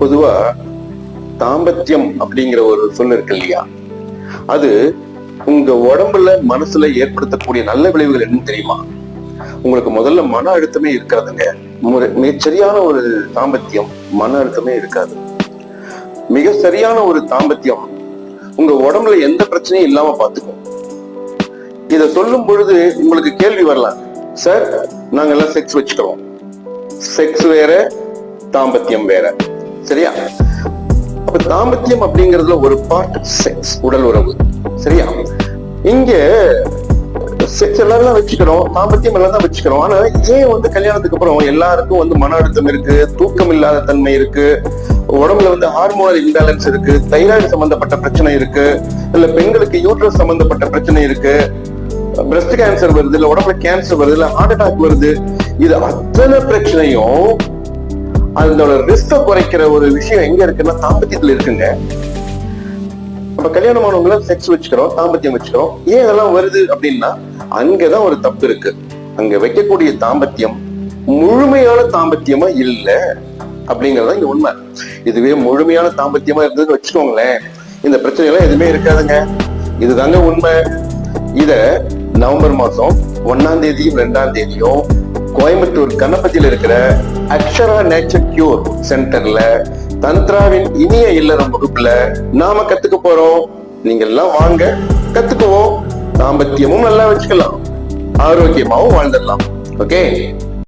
பொதுவா தாம்பத்தியம் அப்படிங்கிற ஒரு சொல் இருக்கு இல்லையா? அது உங்க உடம்புல மனசுல ஏற்படுத்தக்கூடிய நல்ல விளைவுகள் என்னன்னு தெரியுமா? உங்களுக்கு முதல்ல மன அழுத்தமே இருக்காதுங்க. முறை- சரியான ஒரு தாம்பத்தியம் மன அழுத்தமே இருக்காது. மிக சரியான ஒரு தாம்பத்தியம் உங்க உடம்புல எந்த பிரச்சனையும் இல்லாம பாத்துக்கும். இத சொல்லும் பொழுது உங்களுக்கு கேள்வி வரலாம். சார் நாங்க எல்லாம் செக்ஸ் வச்சுக்கிறோம். செக்ஸ் வேற தாம்பத்தியம் வேற. சரியா? அப்ப தாம்பத்தியம் அப்படிங்கறதுல ஒரு பார்ட் செக்ஸ் உடல் உறவு. சரியா? இங்க செக்ஸ் எல்லாரும் தான் வச்சுக்கிறோம் தாம்பத்தியம் எல்லாம் தான் வச்சுக்கிறோம் ஆனா ஏன் வந்து கல்யாணத்துக்கு அப்புறம் எல்லாருக்கும் வந்து மன அழுத்தம் இருக்கு தூக்கம் இல்லாத தன்மை இருக்கு உடம்புல வந்து ஹார்மோனல் இம்பேலன்ஸ் இருக்கு தைராய்டு சம்பந்தப்பட்ட பிரச்சனை இருக்கு இல்ல பெண்களுக்கு யூட்ரஸ் சம்பந்தப்பட்ட பிரச்சனை இருக்கு பிரஸ்ட் கேன்சர் வருது இல்ல உடம்புல கேன்சர் வருது இல்ல ஹார்ட் அட்டாக் வருது இது அத்தனை பிரச்சனையும் அதோட ரிஸ்க குறைக்கிற ஒரு விஷயம் எங்க இருக்குன்னா தாம்பத்தியத்துல இருக்குங்க. நம்ம கல்யாணமானவங்கள செக்ஸ் வச்சுக்கிறோம் தாம்பத்தியம் வச்சுக்கிறோம். ஏன் இதெல்லாம் வருது அப்படின்னா அங்கதான் ஒரு தப்பு இருக்கு. அங்க வைக்கக்கூடிய தாம்பத்தியம் முழுமையான தாம்பத்தியமா இல்ல அப்படிங்கறத இங்க உண்மை. இதுவே முழுமையான தாம்பத்தியமா இருந்ததுன்னு வச்சுக்கோங்களேன். இந்த பிரச்சனை எல்லாம் எதுவுமே இருக்காதுங்க. இதுதாங்க உண்மை. இத நவம்பர் மாசம் ஒன்னாம் தேதியும் ரெண்டாம் தேதியும் கோயம்புத்தூர் கணபதியில் இருக்கிற அக்ஷரா நேச்சர் கியூர் சென்டர்ல தந்த்ராவின் இனிய இல்லறம் வகுப்புல நாம கத்துக்க போறோம். நீங்க எல்லாம் வாங்க கத்துக்குவோம் தாம்பத்தியமும் நல்லா வச்சுக்கலாம். ஆரோக்கியமாவும் வாழ்ந்துடலாம். ஓகே